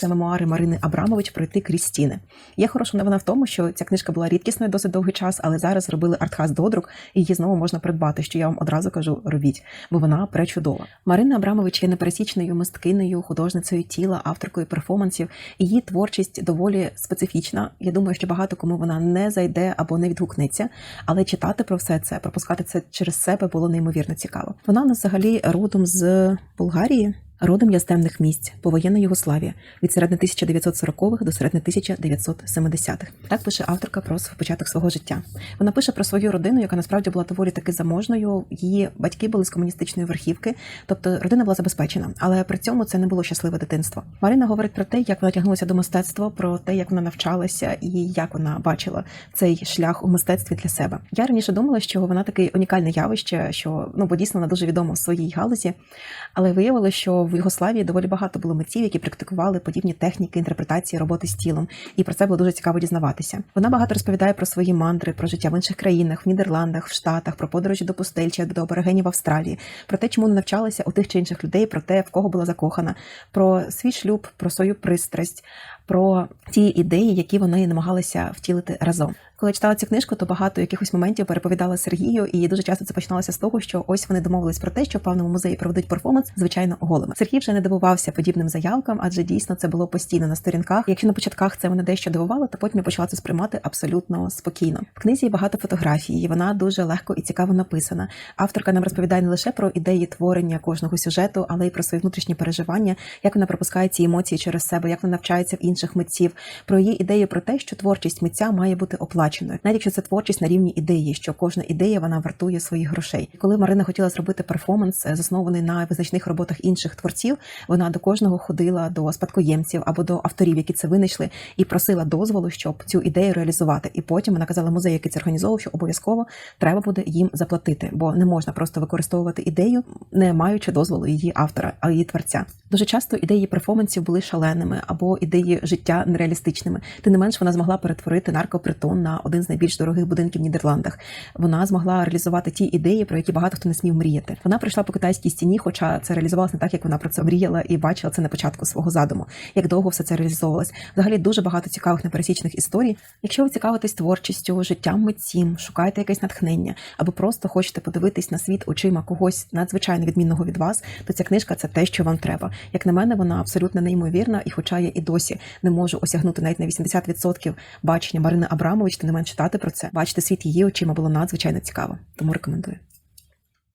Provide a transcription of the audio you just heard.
Це мемуари Марини Абрамович пройти крізь стіни. Є хороша новина в тому, що ця книжка була рідкісною досить довгий час, але зараз зробили артхаз додрук, і її знову можна придбати. Що я вам одразу кажу, робіть, бо вона пречудова. Марина Абрамович є непересічною мисткинею, художницею тіла, авторкою перформансів. Її творчість доволі специфічна. Я думаю, що багато кому вона не зайде або не відгукнеться, але читати про все це, пропускати це через себе було неймовірно цікаво. Вона взагалі родом з Болгарії. Родом я з темних місць, повоєнна Югославія, від середини 1940-х до середини 1970-х. Так пише авторка про початок свого життя. Вона пише про свою родину, яка насправді була доволі таки заможною. Її батьки були з комуністичної верхівки, тобто родина була забезпечена, але при цьому це не було щасливе дитинство. Марина говорить про те, як вона тягнулася до мистецтва, про те, як вона навчалася і як вона бачила цей шлях у мистецтві для себе. Я раніше думала, що вона таке унікальне явище, що ну бо дійсно вона дуже відома в своїй галузі, але виявилося, що в Югославії доволі багато було митців, які практикували подібні техніки інтерпретації роботи з тілом, і про це було дуже цікаво дізнаватися. Вона багато розповідає про свої мандри, про життя в інших країнах, в Нідерландах, в Штатах, про подорожі до пустель чи до аборигенів в Австралії, про те, чому навчалася у тих чи інших людей, про те, в кого була закохана, про свій шлюб, про свою пристрасть, про ті ідеї, які вони намагалися втілити разом. Коли читала цю книжку, то багато якихось моментів переповідала Сергію, і дуже часто це починалося з того, що ось вони домовились про те, що в певному музеї проведуть перформанс, звичайно, голими. Сергій вже не дивувався подібним заявкам, адже дійсно це було постійно на сторінках. Якщо на початках це мене дещо дивувало, то потім я почала це сприймати абсолютно спокійно. В книзі багато фотографій, вона дуже легко і цікаво написана. Авторка нам розповідає не лише про ідеї творення кожного сюжету, але й про свої внутрішні переживання, як вона пропускає ці емоції через себе, як вона навчається в інших митців, про її ідею про те, що творчість митця має бути оплаченою, навіть якщо це творчість на рівні ідеї, що кожна ідея вона вартує своїх грошей. Коли Марина хотіла зробити перформанс, е, заснований на визначних роботах інших творців, вона до кожного ходила до спадкоємців або до авторів, які це винайшли, і просила дозволу, щоб цю ідею реалізувати. І потім вона казала музею, який це організовував, що обов'язково треба буде їм заплатити, бо не можна просто використовувати ідею, не маючи дозволу її автора, а її творця. Дуже часто ідеї перформансів були шаленими або ідеї життя нереалістичними. Тим не менш, вона змогла перетворити наркопритон на один з найбільш дорогих будинків в Нідерландах. Вона змогла реалізувати ті ідеї, про які багато хто не смів мріяти. Вона прийшла по китайській стіні, хоча це реалізувалося не так, як вона про це мріяла і бачила це на початку свого задуму. Як довго все це реалізовувалось. Взагалі дуже багато цікавих непересічних історій. Якщо ви цікавитесь творчістю, життям митців, шукаєте якесь натхнення, або просто хочете подивитись на світ очима когось надзвичайно відмінного від вас, то ця книжка це те, що вам треба. Як на мене, вона абсолютно неймовірна, і хоча я і досі не можу осягнути навіть на 80% бачення Марини Абрамович, то не менш читати про це, бачити світ її очима було надзвичайно цікаво. Тому рекомендую.